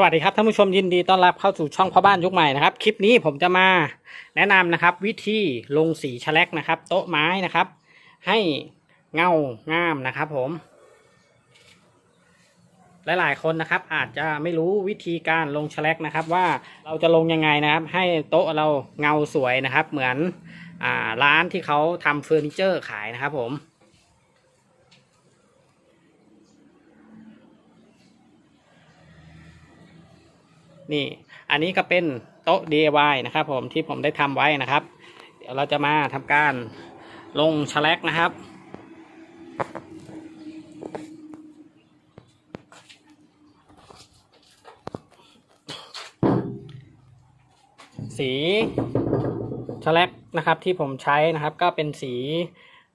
สวัสดีครับท่านผู้ชมยินดีต้อนรับเข้าสู่ช่องพ่อบ้านยุคใหม่นะครับ คลิปนี้ผมจะมาแนะนำนะครับ วิธีลงสีแฉลกนะครับ โต๊ะไม้นะครับ ให้เงางามนะครับผม หลายๆคนนะครับ อาจจะไม่รู้วิธีการลงแฉลกนะครับ ว่าเราจะลงยังไงนะครับ ให้โต๊ะเราเงาสวยนะครับ เหมือนอร้านที่เขาทำเฟอร์นิเจอร์ขายนะครับผม นี่ อันนี้ก็เป็นโต๊ะ DIY นะครับ ผมที่ผมได้ทำไว้นะครับ เดี๋ยวเราจะมาทำการลงแฉลกนะครับสีแฉลกนะครับที่ผมใช้นะครับก็เป็นสี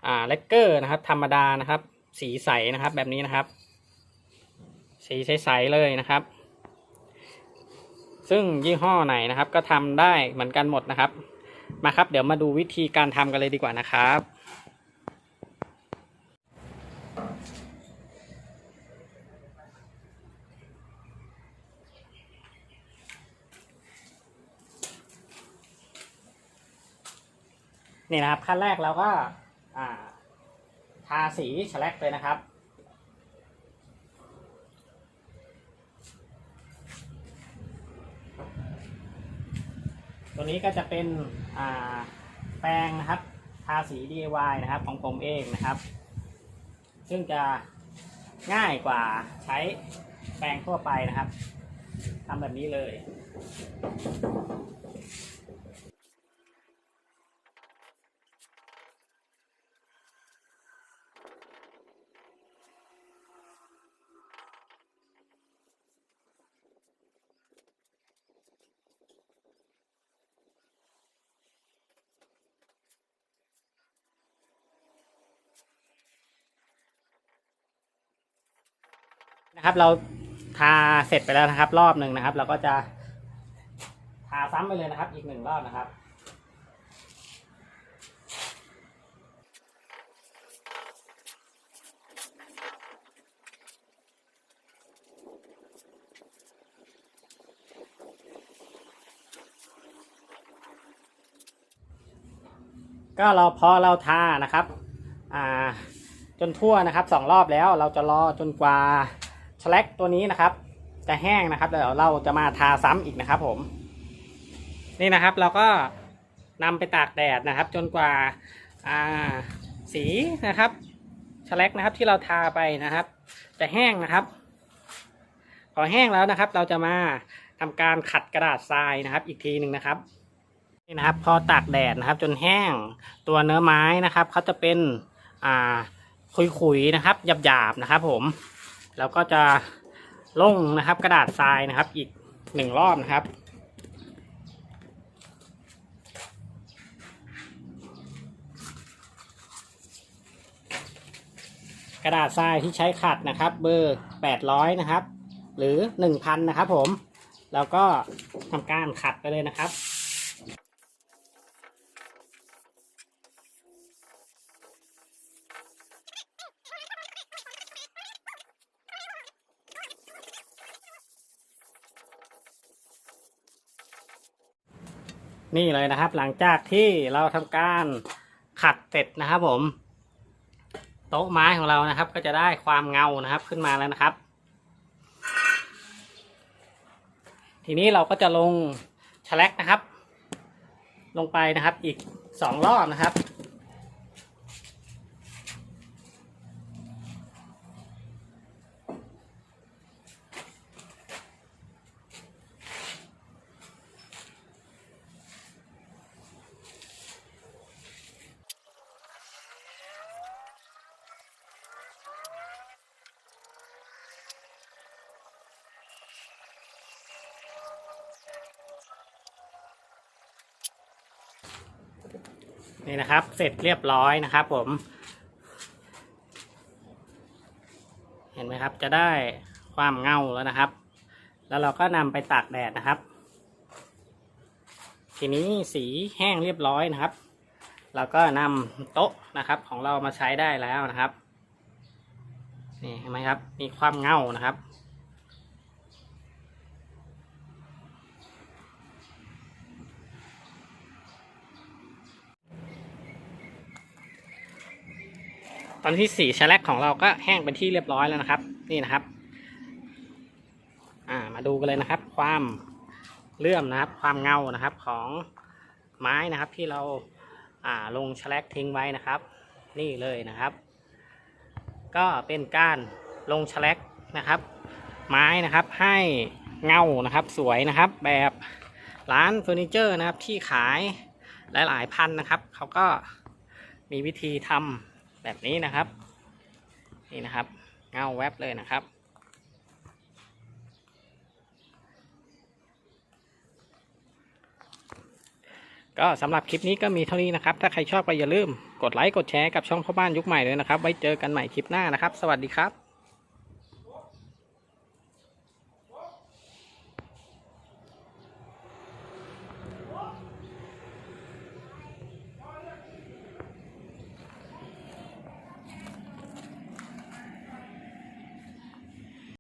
อ่าเลกเกอร์นะครับ ธรรมดานะครับ สีใสนะครับแบบนี้นะครับ สีใสๆเลยนะครับ ซึ่งยี่ห้อไหนนะครับ ก็ทำได้เหมือนกันหมดนะครับ มาครับ เดี๋ยวมาดูวิธีการทำกันเลยดีกว่านะครับนี่นะครับขั้นแรกเราก็ทาสีแฉลกเลยนะครับ ตัวนี้ก็จะเป็นแปรงนะครับทาสี DIY นะครับของผมเองนะครับ ซึ่งจะง่ายกว่าใช้แปรงทั่วไปนะครับทำแบบนี้เลย นะครับ เราทาเสร็จไปแล้วนะครับ รอบหนึ่งนะครับ เราก็จะทาซ้ำไปเลยนะครับ อีกหนึ่งรอบนะครับก็เราพอเราทานะครับ จนทั่วนะครับสองรอบแล้วเราจะรอจนกว่า แฉลกตัวนี้นะครับ จะแห้งนะครับเดี๋ยวเราจะมาทาซ้ำอีกนะครับ ผม นี่นะครับเราก็นำไปตากแดดนะครับ จนกว่าอ่าสีนะครับแฉลกนะครับที่เราทาไปนะครับ จะแห้งนะครับพอแห้งแล้วนะครับ เราจะมาทำการขัดกระดาษทรายนะครับ อีกทีหนึ่งนะครับนี่นะครับ พอตากแดดนะครับ จนแห้งตัวเนื้อไม้นะครับเขาจะเป็นอ่าขุยๆนะครับหยาบๆนะครับ ผม แล้วก็จะลงนะครับกระดาษทรายนะครับอีกหนึ่งรอบนะครับ กระดาษทรายที่ใช้ขัดนะครับ เบอร์800นะครับ หรือ1,000นะครับผม แล้วก็ทำการขัดไปเลยนะครับ นี่เลยนะครับ หลังจากที่เราทำการขัดเสร็จนะครับผม โต๊ะไม้ของเรานะครับ ก็จะได้ความเงานะครับขึ้นมาแล้วนะครับ ทีนี้เราก็จะลงแฉลกนะครับ ลงไปนะครับอีกสองรอบนะครับ นี่นะครับ เสร็จเรียบร้อยนะครับ ผม เห็นไหมครับ จะได้ความเงาแล้วนะครับ แล้วเราก็นำไปตากแดดนะครับ ทีนี้สีแห้งเรียบร้อยนะครับ เราก็นำโต๊ะนะครับ ของเรามาใช้ได้แล้วนะครับ นี่เห็นไหมครับ มีความเงานะครับ ตอนที่สีแฉลกของเราก็แห้งเป็นที่เรียบร้อยแล้วนะครับ นี่นะครับ อ่ามาดูกันเลยนะครับ ความเลื่อมนะครับ ความเงานะครับของไม้นะครับที่เราอ่าลงแฉลกทิ้งไว้นะครับ นี่เลยนะครับ ก็เป็นการลงแฉลกนะครับ ไม้นะครับให้เงานะครับสวยนะครับ แบบร้านเฟอร์นิเจอร์นะครับที่ขายหลายๆพันนะครับเขาก็มีวิธีทำ แบบนี้นะครับ นี่นะครับ เงาแวบเลยนะครับ ก็สำหรับคลิปนี้ก็มีเท่านี้นะครับ ถ้าใครชอบก็อย่าลืมกดไลค์กดแชร์กับช่องพ่อบ้านยุคใหม่เลยนะครับ ไว้เจอกันใหม่คลิปหน้านะครับ สวัสดีครับ